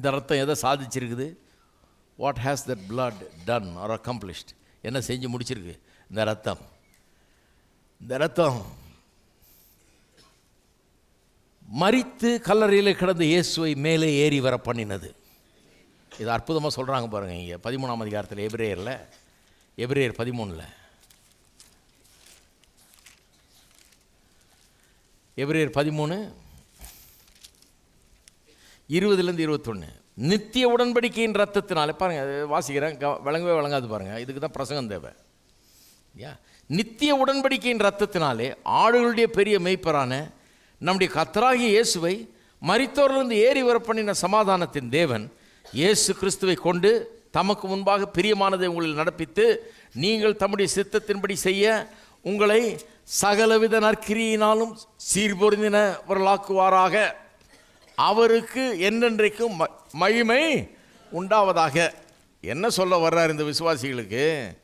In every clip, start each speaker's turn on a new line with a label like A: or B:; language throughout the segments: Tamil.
A: இந்த ரத்தம் எதை சாதிச்சிருக்குது. What has that blood done or accomplished என்ன செஞ்சு முடிச்சிருக்கு? இந்த ரத்தம். இந்த ரத்தம் மறித்து கல்லறையில் கிடந்த இயேசுவை மேலே ஏறி வர பண்ணினது. இது அற்புதமாக சொல்கிறாங்க பாருங்கள் இங்கே. பதிமூணாம் அதிகாரத்தில் எபிரேயரில். எபிரேயர் பதிமூணில். எபிரேயர் பதிமூணு இருபதுலேருந்து இருபத்தொன்று நித்திய உடன்படிக்கையின் ரத்தத்தினாலே பாருங்கள் வாசிக்கிறேன் க விளங்கவே விளங்காது பாருங்கள் இதுக்கு தான் பிரசங்கம் தேவை. யா நித்திய உடன்படிக்கையின் ரத்தத்தினாலே ஆடுகளுடைய பெரிய மெய்ப்பரான நம்முடைய கத்தராகிய இயேசுவை மரித்தோரிலிருந்து ஏறி வரப்பண்ணின சமாதானத்தின் தேவன் இயேசு கிறிஸ்துவை கொண்டு தமக்கு முன்பாக பிரியமானதை உங்களில் நடப்பித்து நீங்கள் தம்முடைய சித்தத்தின்படி செய்ய உங்களை சகலவித நற்கிரியினாலும் சீர்பொருந்தினவர்களாக்குவாராக. அவருக்கு என்னென்றைக்கும் ம- மகிமை உண்டாவதாக. என்ன சொல்ல வர்றார் இந்த விசுவாசிகளுக்கு?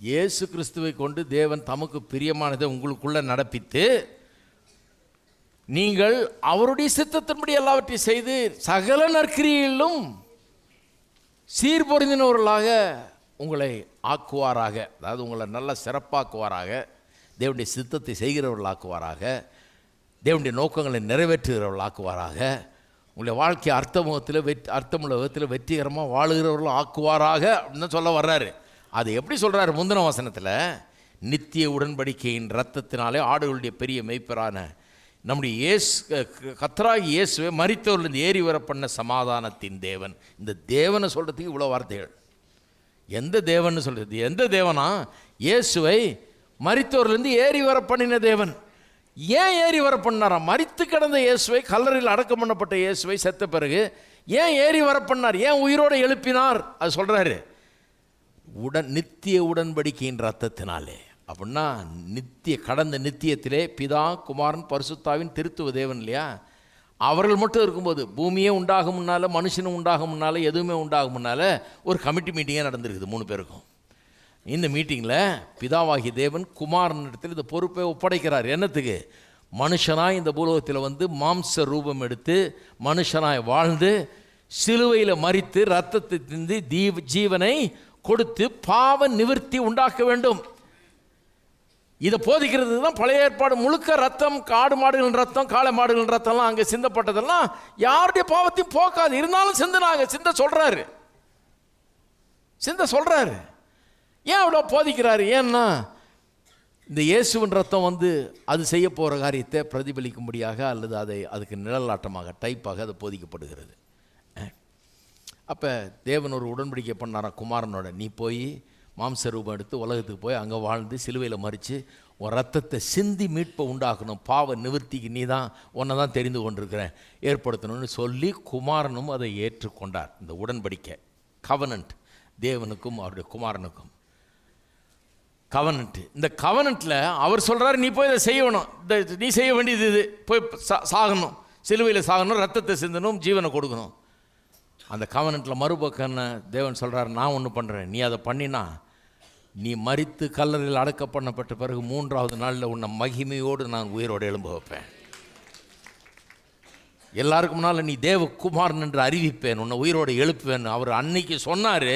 A: இயேசு கிறிஸ்துவை கொண்டு தேவன் தமக்கு பிரியமானதை உங்களுக்குள்ளே நடப்பித்து நீங்கள் அவருடைய சித்தத்தின்படி எல்லாவற்றையும் செய்து சகல நற்கிரியிலும் சீர்பொருந்தினவர்களாக உங்களை ஆக்குவாராக. அதாவது உங்களை நல்ல சிறப்பாக்குவாராக தேவனுடைய சித்தத்தை செய்கிறவர்களாக்குவாராக. தேவனுடைய நோக்கங்களை நிறைவேற்றுகிறவர்களாக்குவாராக. உங்களுடைய வாழ்க்கை அர்த்தமுகத்தில் வெற்றி அர்த்தமுள்ள விதத்தில் வெற்றிகரமாக வாழுகிறவர்களும் ஆக்குவாராக அப்படின்னு சொல்ல வர்றாரு. அது எப்படி சொல்கிறாரு முந்தின வசனத்தில்? நித்திய உடன்படிக்கையின் ரத்தத்தினாலே ஆடுகளுடைய பெரிய மெய்ப்பரான நம்முடைய இயேசு கத்தராகி இயேசுவை மரித்தவர்லேருந்து ஏறி வர பண்ண சமாதானத்தின் தேவன். இந்த தேவனை சொல்கிறதுக்கு இவ்வளோ வார்த்தைகள். எந்த தேவன் சொல்கிறது எந்த தேவனா? இயேசுவை மறித்தவர்லேருந்து ஏறி வர பண்ணின தேவன். ஏன் ஏறி வர பண்ணாரா? மரித்து கிடந்த இயேசுவை கல்லறையில் அடக்கம் பண்ணப்பட்ட இயேசுவை செத்த பிறகு ஏன் ஏறி வர பண்ணார்? ஏன் உயிரோடு எழுப்பினார்? அது சொல்கிறாரு உடன் நித்திய உடன்படிக்கையின் ரத்தத்தினாலே அப்படின்னா நித்திய கடந்த நித்தியத்திலே பிதா குமாரன் பரிசுத்தாவின் திருத்துவ தேவன் இல்லையா? அவர்கள் மட்டும் இருக்கும்போது பூமியே உண்டாகும் முன்னால் மனுஷனும் உண்டாகும் முன்னால் எதுவுமே உண்டாகும் முன்னால் ஒரு கமிட்டி மீட்டிங்கே நடந்திருக்குது மூணு பேருக்கும். இந்த மீட்டிங்கில் பிதாவாகி தேவன் குமாரன் இடத்தில் இந்த பொறுப்பை ஒப்படைக்கிறார். என்னத்துக்கு? மனுஷனாய் இந்த பூலோகத்தில் வந்து மாம்ச ரூபம் எடுத்து மனுஷனாய் வாழ்ந்து சிலுவையில் மறித்து ரத்தத்தை திந்து தீவ ஜீவனை கொடுத்து பாவ நிவர்த்தி உண்டாக்க வேண்டும். இதை போதிக்கிறது தான் பழைய ஏற்பாடு முழுக்க ரத்தம் காடு மாடுகளின் ரத்தம் காளை மாடுகளின் ரத்தம்லாம் அங்கே சிந்தப்பட்டதெல்லாம் யாருடைய பாவத்தையும் போக்காது. இருந்தாலும் சிந்தனாங்க சிந்த சொல்கிறாரு சிந்த சொல்கிறாரு ஏன் அவ்வளோ போதிக்கிறாரு? ஏன்னா இந்த இயேசுவின் ரத்தம் வந்து அது செய்ய போகிற காரியத்தை பிரதிபலிக்கும்படியாக அல்லது அதை அதுக்கு நிழலாட்டமாக டைப்பாக அது போதிக்கப்படுகிறது. அப்போ தேவன் ஒரு உடன்படிக்கை பண்ணாராம் குமாரனோட நீ போய் மாம்ச ரூபம் எடுத்து உலகத்துக்கு போய் அங்கே வாழ்ந்து சிலுவையில் மறித்து உன் ரத்தத்தை சிந்தி மீட்பை உண்டாக்கணும். பாவ நிவர்த்திக்கு நீ தான் உன்னை தான் தெரிந்து கொண்டிருக்கிறேன். ஏற்படுத்தணும்னு சொல்லி குமாரனும் அதை ஏற்றுக்கொண்டார். இந்த உடன்படிக்கை கவனன்ட் தேவனுக்கும் அவருடைய குமாரனுக்கும். கவனன்ட் இந்த கவனன்ட்டில் அவர் சொல்கிறாரு நீ போய் இதை செய்யணும். இந்த நீ செய்ய வேண்டியது இது. போய் சா சாகணும். சிலுவையில் சாகணும் ரத்தத்தை சிந்தணும் ஜீவனை கொடுக்கணும். அந்த கவனன்ட்டில் மறுபக்கம் தேவன் சொல்கிறார் நான் ஒன்று பண்ணுறேன் நீ அதை பண்ணினா நீ மறித்து கல்லறையில் அடக்க பண்ணப்பட்ட பிறகு மூன்றாவது நாளில் உன்னை மகிமையோடு நான் உயிரோடு எழும்ப வைப்பேன். எல்லாருக்கும் முன்னால் நீ தேவகுமாரன் என்று அறிவிப்பேன். உன்னை உயிரோடு எழுப்புவேன். அவர் அன்னைக்கு சொன்னார்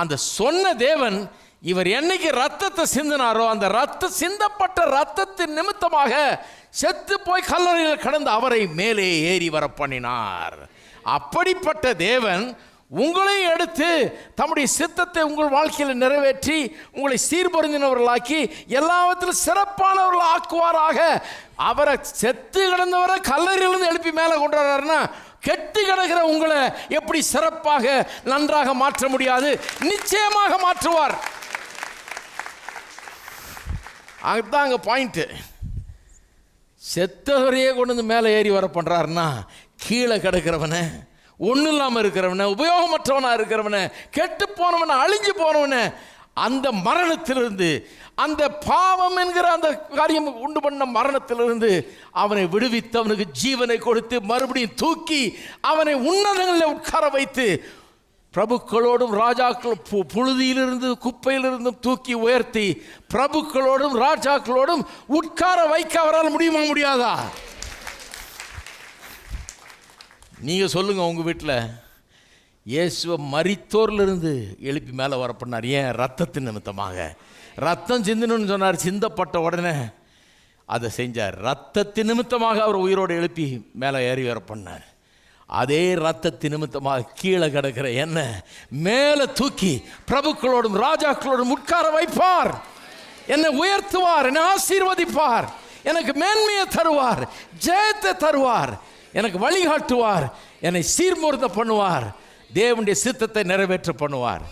A: அந்த சொன்ன தேவன் இவர் என்னைக்கு ரத்தத்தை சிந்தினாரோ அந்த ரத்த சிந்தப்பட்ட ரத்தத்தின் நிமித்தமாக செத்து போய் கல்லறையில் கடந்து அவரை மேலே ஏறி வர பண்ணினார். அப்படிப்பட்ட தேவன் உங்களை எடுத்து தம்முடைய சித்தத்தை உங்கள் வாழ்க்கையில் நிறைவேற்றி உங்களை சீர்பொருந்தினவர்களாக்கி எல்லாவற்றிலும் சிறப்பானவர்கள் ஆக்குவாராக. அவரை செத்து கிடந்தவரை கல்லறையிலிருந்து எழுப்பி மேலே கொண்டு வர்றாருன்னா கெட்டு கிடக்கிற உங்களை எப்படி சிறப்பாக நன்றாக மாற்ற முடியாது? நிச்சயமாக மாற்றுவார். அதுதான் அங்கே பாயிண்ட்டு செத்தவரையே கொண்டு வந்து மேலே ஏறி வர பண்ணுறாருன்னா கீழே கிடக்கிறவனை ஒன்றும் இல்லாமல் இருக்கிறவனை உபயோகமற்றவனாக இருக்கிறவனை கெட்டு போனவனை அழிஞ்சு போனவனை அந்த மரணத்திலிருந்து அந்த பாவம் என்கிற அந்த காரியம் உண்டு பண்ண மரணத்திலிருந்து அவனை விடுவித்து அவனுக்கு ஜீவனை கொடுத்து மறுபடியும் தூக்கி அவனை உன்னதங்களில் உட்கார வைத்து பிரபுக்களோடும் ராஜாக்கள் பு- புழுதியிலிருந்து குப்பையிலிருந்தும் தூக்கி உயர்த்தி பிரபுக்களோடும் ராஜாக்களோடும் உட்கார வைக்க அவரால் முடியுமா முடியாதா? நீங்கள் சொல்லுங்கள் உங்கள் வீட்டில் இயேசுவை மறித்தோர்லேருந்து எழுப்பி மேலே வர பண்ணார். ஏன்? ரத்தத்தின் நிமித்தமாக. ரத்தம் சிந்தணும்னு சொன்னார். சிந்தப்பட்ட உடனே அதை செஞ்சார். ரத்தத்தின் நிமித்தமாக அவர் உயிரோடு எழுப்பி மேலே ஏறி வர பண்ணார். அதே ரத்தத்தின் நிமித்தமாக கீழே கிடக்கிற என்ன மேலே தூக்கி பிரபுக்களோடும் ராஜாக்களோடும் உட்கார வைப்பார். என்னை உயர்த்துவார் என்னை ஆசீர்வதிப்பார் எனக்கு மேன்மையை தருவார் ஜெயத்தை தருவார் எனக்கு வழிகாட்டுவார் என்னை சீர்முருத்த பண்ணுவார் தேவனுடைய சித்தத்தை நிறைவேற்ற பண்ணுவார்.